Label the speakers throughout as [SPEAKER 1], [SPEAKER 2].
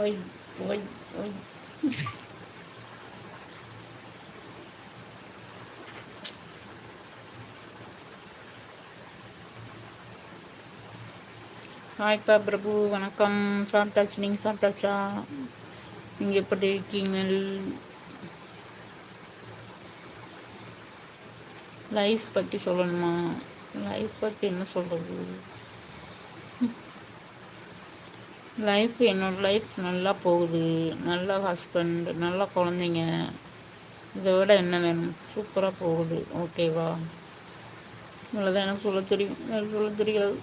[SPEAKER 1] Y ஒய் ஒய் ஹாய்ப்பா பிரபு வணக்கம். சாப்பிட்டாச்சு நீங்கள் சாப்பிட்டாச்சா? நீங்கள் எப்படி இருக்கீங்க? லைஃப் பற்றி சொல்லணுமா? லைஃப் பற்றி என்ன சொல்கிறது லைஃப் என்னோட லைஃப் நல்லா போகுது. நல்ல ஹஸ்பண்ட் நல்ல குழந்தைங்க. இதை விட என்ன வேணும்? சூப்பராக போகுது. ஓகேவா இவ்வளோதான் எனக்கு சொல்ல தெரியும். சொல்ல தெரியாது.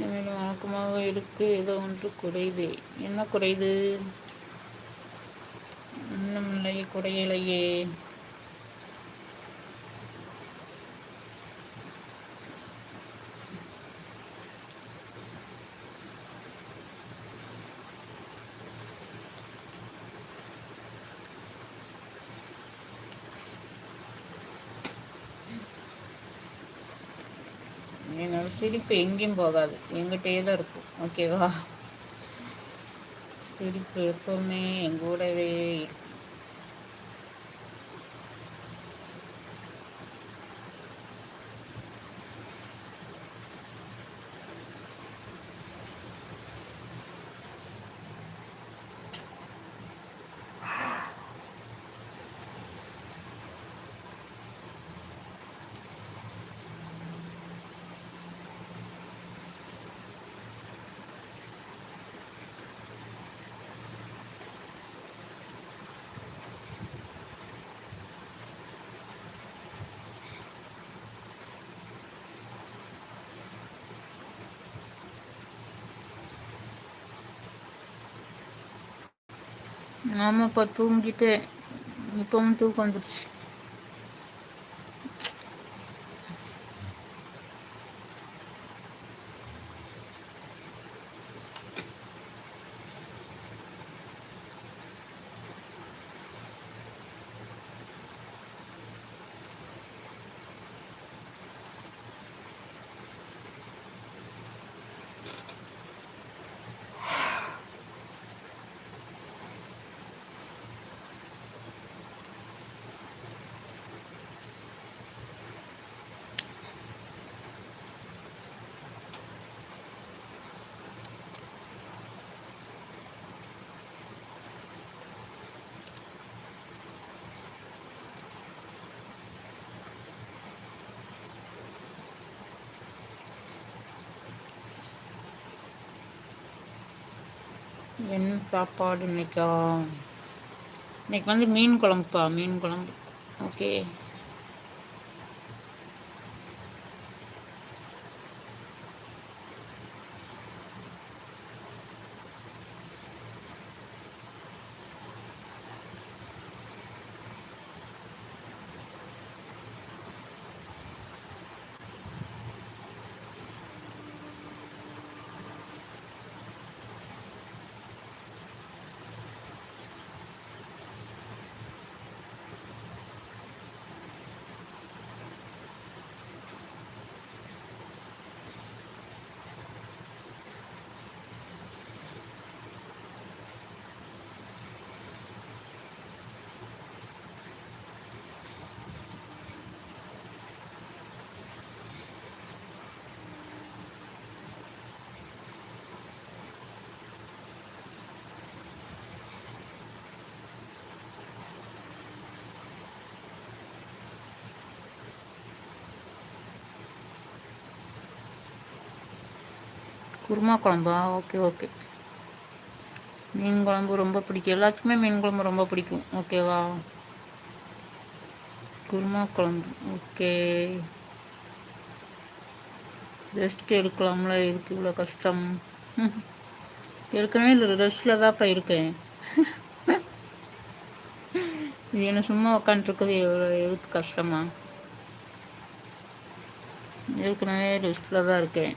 [SPEAKER 1] மேலும் வழக்கமாக இருக்குது ஏதோ ஒன்று குறையுது. என்ன குறையுது? இன்னும் இல்லை குறையலையே. என்னோட சிரிப்பு எங்கேயும் போகாது. எங்கிட்டே தான் இருக்கும் ஓகேவா சிரிப்பு எப்பவுமே எங்கூடவே இருக்கும். ஆமாப்பா தூங்கிட்டேன். இப்பவும் தூக்கம் வந்துடுச்சு என்ன சாப்பாடு இன்னைக்கா? இன்னைக்கு வந்து மீன் குழம்புப்பா மீன் குழம்பு. ஓகே குருமா குழம்பா? Okay okay. மீன் குழம்பு ரொம்ப பிடிக்கும். எல்லாத்துக்குமே மீன் குழம்பு ரொம்ப பிடிக்கும். ஓகேவா குருமா குழம்பு. ஓகே ரெஸ்ட் எடுக்கலாம்ல. இதுக்கு இவ்வளோ கஷ்டம்? ஏற்கனவே இல்லை ரெஸ்ட்டில் இப்போ இருக்கேன். இது என்ன சும்மா உக்காண்ட்ருக்குது எவ்வளோ எதுக்கு கஷ்டமா? ஏற்கனவே ரெஸ்ட்டில் தான் இருக்கேன்.